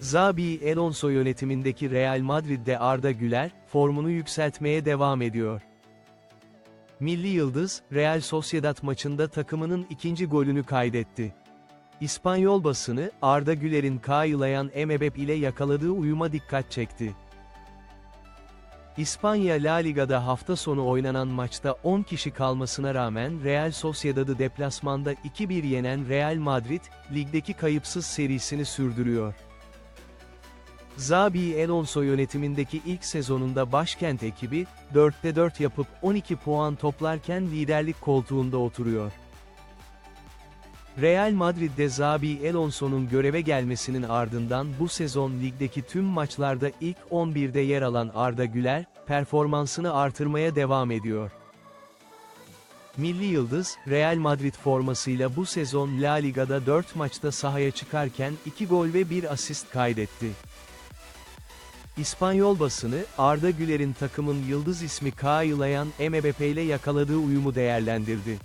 Xabi Alonso yönetimindeki Real Madrid'de Arda Güler, formunu yükseltmeye devam ediyor. Milli Yıldız, Real Sociedad maçında takımının ikinci golünü kaydetti. İspanyol basını, Arda Güler'in Kayılayan Emebep ile yakaladığı uyuma dikkat çekti. İspanya La Liga'da hafta sonu oynanan maçta 10 kişi kalmasına rağmen Real Sociedad'ı deplasmanda 2-1 yenen Real Madrid, ligdeki kayıpsız serisini sürdürüyor. Xabi Alonso yönetimindeki ilk sezonunda başkent ekibi, 4'te 4 yapıp 12 puan toplarken liderlik koltuğunda oturuyor. Real Madrid'de Xabi Alonso'nun göreve gelmesinin ardından bu sezon ligdeki tüm maçlarda ilk 11'de yer alan Arda Güler, performansını artırmaya devam ediyor. Milli Yıldız, Real Madrid formasıyla bu sezon La Liga'da 4 maçta sahaya çıkarken 2 gol ve 1 asist kaydetti. İspanyol basını, Arda Güler'in takımın yıldız ismi Kayılayan Emebep ile yakaladığı uyumu değerlendirdi.